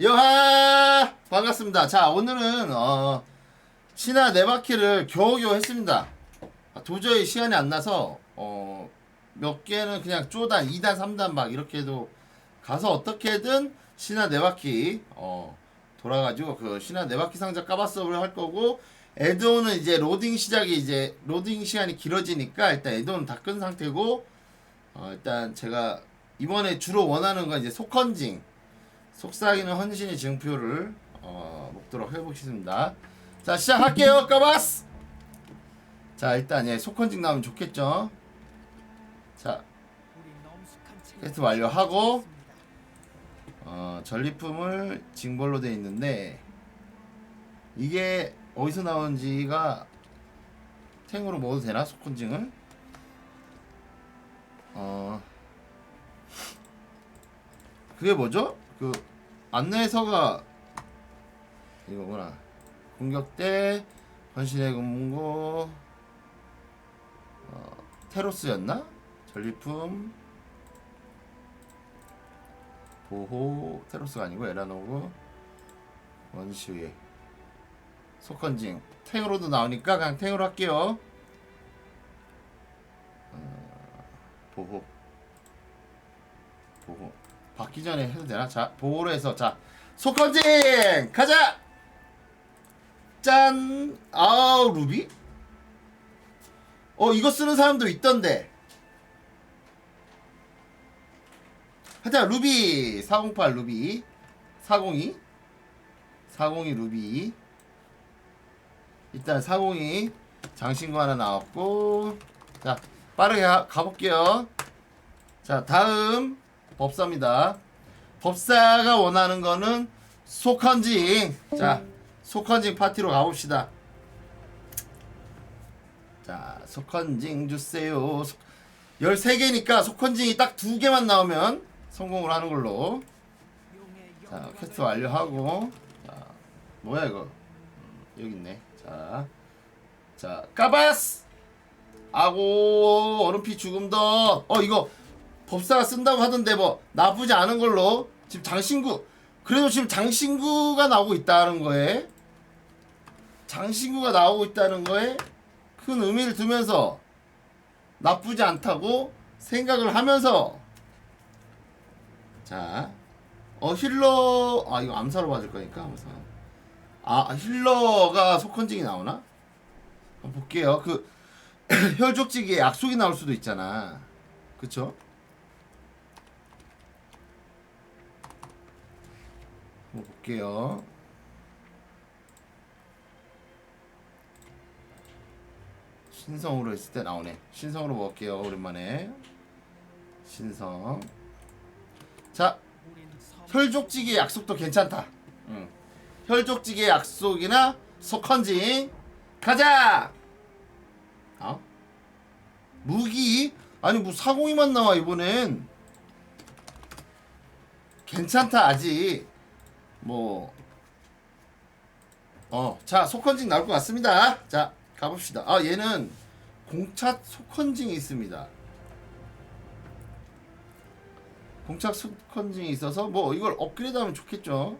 여하 반갑습니다. 자 오늘은 어, 신화 네 바퀴를 겨우겨우 했습니다. 아, 도저히 시간이 안 나서 어, 몇 개는 그냥 쪼단 2단 3단 막 이렇게 해도 가서 어떻게든 신화 네 바퀴 어, 돌아가지고 그 신화 네 바퀴 상자 까바스업을 할 거고 에드온은 이제 로딩 시작이 이제 로딩 시간이 길어지니까 일단 에드온은 다끈 상태고 어, 일단 제가 이번에 주로 원하는 건 이제 속헌징 속삭이는 헌신의 증표를 어, 먹도록 해보겠습니다. 자 시작할게요, 까바스. 자 일단 예 속헌징 나오면 좋겠죠. 자 테스트 완료하고 어, 전리품을 징벌로 돼 있는데 이게 어디서 나온지가 탱으로 먹어도 되나 속헌징을? 어 그게 뭐죠? 그 안내서가 이거구나. 공격 때 헌신의 금고 어, 테로스였나? 전리품 보호 테로스가 아니고 에라노그 원시의 속헌징 탱으로도 나오니까 그냥 탱으로 할게요. 어, 보호 받기 전에 해도 되나? 자, 보호로 해서 자, 속건징 가자. 짠. 아우 루비? 어 이거 쓰는 사람도 있던데. 하자 루비 408 루비 402 402 루비 일단 402 장신구 하나 나왔고 자 빠르게 가, 가볼게요 자 다음 법사입니다. 법사가 원하는 거는 속헌징. 자, 속헌징 파티로 가봅시다. 자, 속헌징 주세요. 13개니까 속헌징이 딱 두 개만 나오면 성공을 하는 걸로. 자, 퀘스트 완료하고. 자, 뭐야 이거? 음, 여기 있네. 자, 자, 까바스! 아고, 얼음피 죽음 더. 어, 이거 법사가 쓴다고 하던데 뭐 나쁘지 않은 걸로 지금 장신구 그래도 지금 장신구가 나오고 있다는 거에 장신구가 나오고 있다는 거에 큰 의미를 두면서 나쁘지 않다고 생각을 하면서 자, 어 힐러 아 이거 암사로 맞을 거니까 암사 아 힐러가 속헌징이 나오나? 한번 볼게요. 그 혈족지기에 약속이 나올 수도 있잖아. 그쵸? 한번 볼게요. 신성으로 했을 때 나오네. 신성으로 먹을게요. 오랜만에. 신성. 자, 혈족지기 약속도 괜찮다. 응. 혈족지기 약속이나 속헌징 가자. 어? 무기 아니 뭐 사공이만 나와 이번엔 괜찮다 아직 뭐 어, 자, 속헌징 나올 것 같습니다. 자, 가봅시다. 아, 얘는 공차 속헌징이 있습니다. 공차 속헌징이 있어서 뭐 이걸 업그레이드하면 좋겠죠.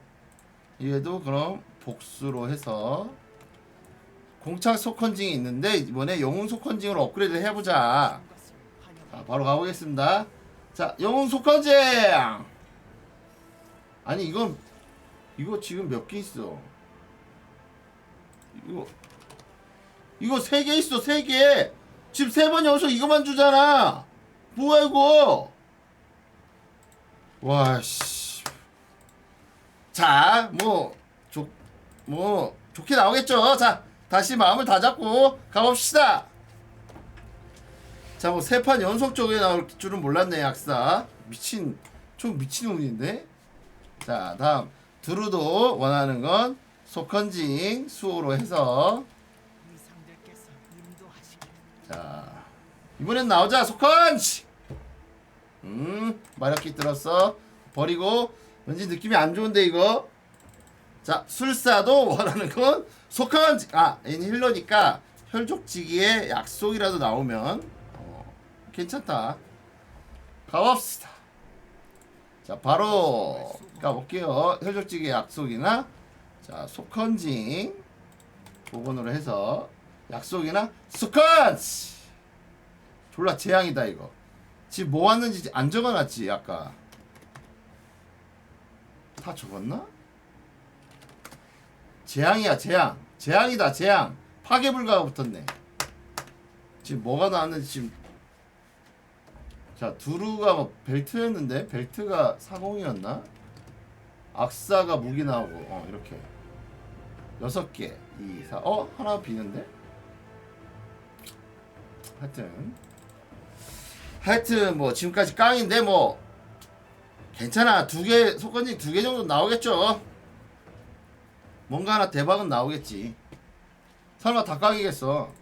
얘도 그럼 복수로 해서 공차 속헌징이 있는데 이번에 영웅 속헌징으로 업그레이드 해보자. 자, 바로 가보겠습니다. 자, 영웅 속헌징. 아니 이건 이거 지금 몇 개 있어? 이거 이거 세 개 있어 세 개. 지금 세 번 연속 이거만 주잖아. 뭐야 이거? 와 씨. 자, 뭐, 좋, 뭐, 좋게 나오겠죠. 자, 다시 마음을 다잡고 가봅시다. 자, 뭐, 세 판 연속적으로 나올 줄은 몰랐네, 약사. 미친, 좀 미친놈인데? 자, 다음. 두루도 원하는 건 속헌징 수호로 해서. 자 이번엔 나오자 속헌징! 음 마력기 들었어 버리고 왠지 느낌이 안 좋은데 이거. 자 술사도 원하는 건 속헌징! 아 얘는 힐러니까 혈족지기의 약속이라도 나오면 어, 괜찮다. 가봅시다 자 바로 까볼게요. 혈족지기 약속이나 자 속컨징 복원으로 해서 약속이나 스컨치 졸라 재앙이다 이거. 지금 뭐 왔는지 안 적어놨지 아까. 다 적었나? 재앙이야 재앙. 재앙이다 재앙. 파괴 불가가 붙었네. 지금 뭐가 나왔는지 지금 자 두루가 뭐 벨트였는데 벨트가 사공이었나? 악사가 무기 나오고 어 이렇게 여섯 개, 이, 사, 어 하나 비는데? 하여튼 하여튼 뭐 지금까지 깡인데 뭐 괜찮아 두 개 속건지 두 개 정도 나오겠죠. 뭔가 하나 대박은 나오겠지. 설마 다 깡이겠어.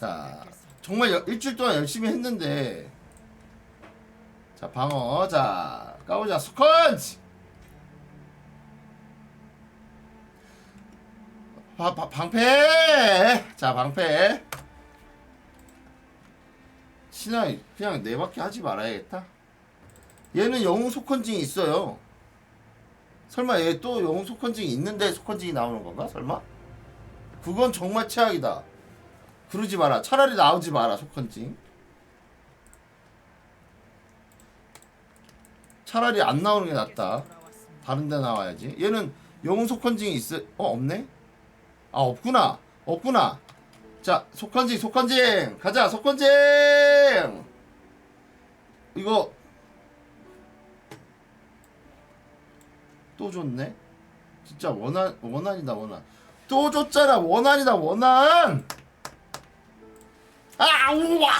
자 정말 여- 일주일 동안 열심히 했는데 자 방어. 자 까보자. 스컨지! 바, 바, 방패! 자 방패. 신화 그냥 네 바퀴 하지 말아야겠다. 얘는 영웅 속컨징이 있어요. 설마 얘 또 영웅 속컨징이 있는데 속컨징이 나오는 건가? 설마? 그건 정말 최악이다. 그러지 마라. 차라리 나오지 마라 속컨징 차라리 안 나오는 게 낫다. 다른 데 나와야지. 얘는 영웅 속컨징이 있어 어 없네? 아 없구나. 없구나. 자 속컨징 속컨징! 가자 속컨징! 이거 또 줬네? 진짜 원한 원한이다 원한. 또 줬잖아 원한이다 원한! 아 우와!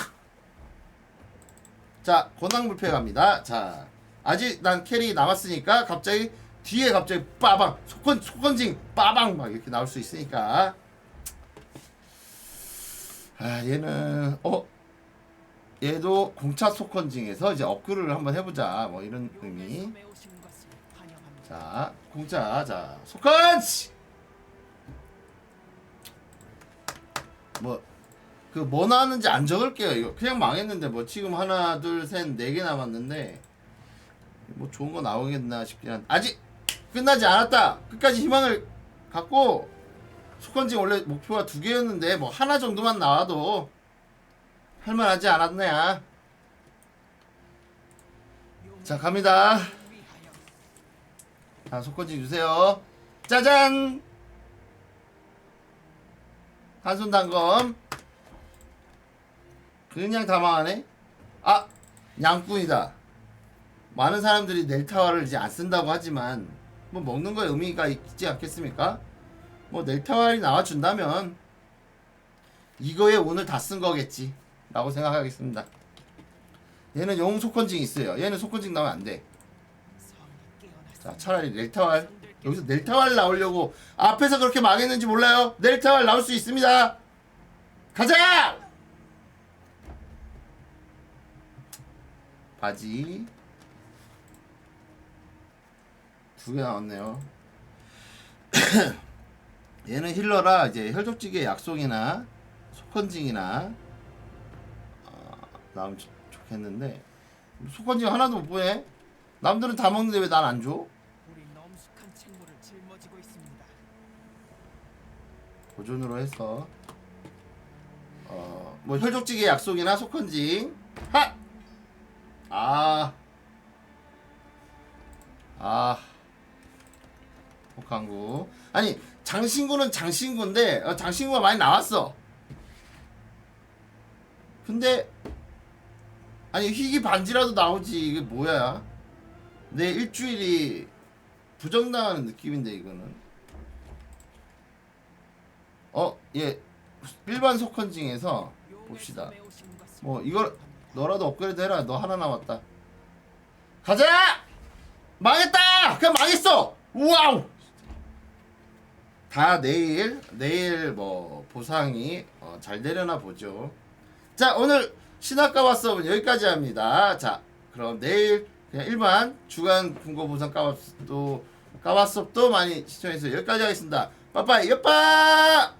자 권항불패 갑니다. 자 아직 난 캐리 남았으니까 갑자기 뒤에 갑자기 빠방 속건 속건징 빠방 막 이렇게 나올 수 있으니까. 아 얘는 어? 얘도 공차 속건징에서 이제 업그레이드를 한번 해보자. 뭐 이런 의미. 자 공짜 자 속건치 뭐그 뭐 나왔는지 안 적을게요. 이거 그냥 망했는데 뭐 지금 하나 둘 셋 네 개 남았는데 뭐 좋은 거 나오겠나 싶긴 한 아직 끝나지 않았다. 끝까지 희망을 갖고 속건지 원래 목표가 두 개였는데 뭐 하나 정도만 나와도 할만하지 않았냐 자 갑니다. 자 속건지 주세요. 짜잔! 한손 단검. 그냥 다 망하네? 아 양꾼이다 많은 사람들이 넬타와를 이제 안 쓴다고 하지만 뭐 먹는 거에 의미가 있지 않겠습니까? 뭐 넬타와를 나와준다면 이거에 오늘 다 쓴 거겠지 라고 생각하겠습니다. 얘는 영웅 속건징 있어요. 얘는 속건징 나오면 안 돼. 자 차라리 넬타왈 여기서 넬타왈 나오려고 앞에서 그렇게 망했는지 몰라요? 넬타왈 나올 수 있습니다. 가자! 바지 두 개 나왔네요 얘는 힐러라 이제 혈족지기의 약속이나 속건징이나 어, 나오면 좋- 좋겠는데 속건징 하나도 못 보네 남들은 다 먹는데 왜 난 안 줘? 보존으로 해서 어 뭐 혈족지기 약속이나 속건징 하! 아. 아. 복항구. 아니, 장신구는 장신구인데, 어, 장신구가 많이 나왔어. 근데, 아니, 희귀 반지라도 나오지. 이게 뭐야. 내 일주일이 부정당하는 느낌인데, 이거는. 어, 예. 일반 속컨징에서 봅시다. 뭐, 이걸, 너라도 업그레이드 해라. 너 하나 남았다. 가자! 망했다! 그냥 망했어! 와우! 다 내일, 내일 뭐, 보상이 어, 잘 되려나 보죠. 자, 오늘 신학가와 수업은 여기까지 합니다. 자, 그럼 내일 그냥 일반 주간 군고 보상 까봤도, 까봤업도 많이 시청해주세요. 여기까지 하겠습니다. 빠빠이, 여빠!